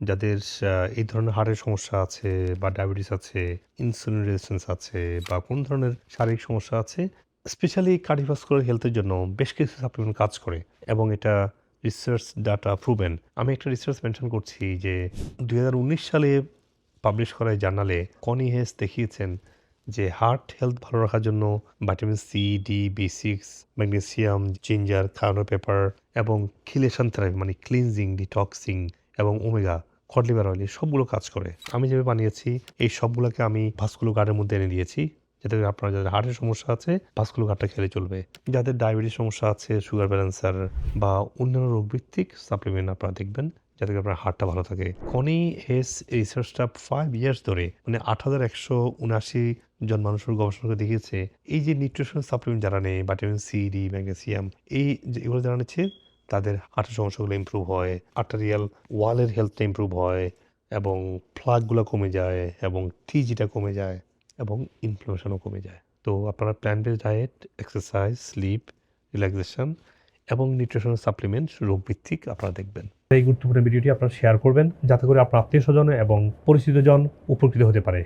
যাদের এই ধরনের হার্টের সমস্যা আছে বা ডায়াবেটিস আছে ইনসুলিন রেজিস্ট্যান্স আছে বা কোন ধরনের শারীরিক সমস্যা আছে স্পেশালি কার্ডিওভাস্কুলার হেলথের জন্য বেশ কিছু সাপ্লিমেন্ট কাজ করে এবং এটা রিসার্চ ডাটা প্রুভেন আমি একটা রিসার্চ মেনশন করছি যে দুই হাজার উনিশ সালে পাবলিশ করা জার্নালে কনি হেস দেখিয়েছেন যে হার্ট হেলথ ভালো রাখার জন্য vitamin C D B six magnesium ginger খাওয়ানো পেপার এবং খিলেশান থেরাপি মানে ক্লিনজিং ডিটক্সিং এবং ওমেগা কড লিভার অয়েল সবগুলো কাজ করে। আমি যেভাবে বানিয়েছি, এই সবগুলোকে আমি ভাস্কুলো গার্ডের মধ্যে এনে দিয়েছি, যাতে আপনার যাদের হার্টের সমস্যা আছে ভাস্কুলো গার্ডটা খেলে চলবে। যাদের ডায়াবেটিস সমস্যা আছে সুগার ব্যালেন্সার বা অন্যান্য রোগভিত্তিক সাপ্লিমেন্ট আপনারা দেখবেন, যাতে আপনার হার্টটা ভালো থাকে। কনি হেস রিসার্চটা ফাইভ ইয়ার্স ধরে মানে আট হাজার একশো উনআশি জন মানুষের গবেষণা করে দেখিয়েছে। এই যে নিউট্রিশন সাপ্লিমেন্ট যারা নেয় ভিটামিন সি ডি ম্যাগনেসিয়াম এই এগুলো যারা নিচ্ছে তাদের হার্টের সমস্যাগুলো ইমপ্রুভ হয় আর্টারিয়াল ওয়ালের হেলথটা ইমপ্রুভ হয় এবং ফ্লাগগুলো কমে যায় এবং টিজিটা কমে যায় এবং ইনফ্লামেশনও কমে যায়। তো আপনারা plan diet exercise sleep relaxation এবং নিউট্রিশনাল সাপ্লিমেন্ট রোগভিত্তিক আপনারা দেখবেন। এই গুরুত্বপূর্ণ ভিডিওটি আপনারা শেয়ার করবেন, যাতে করে আপনার আত্মীয় স্বজন এবং পরিচিতজন উপকৃত হতে পারে।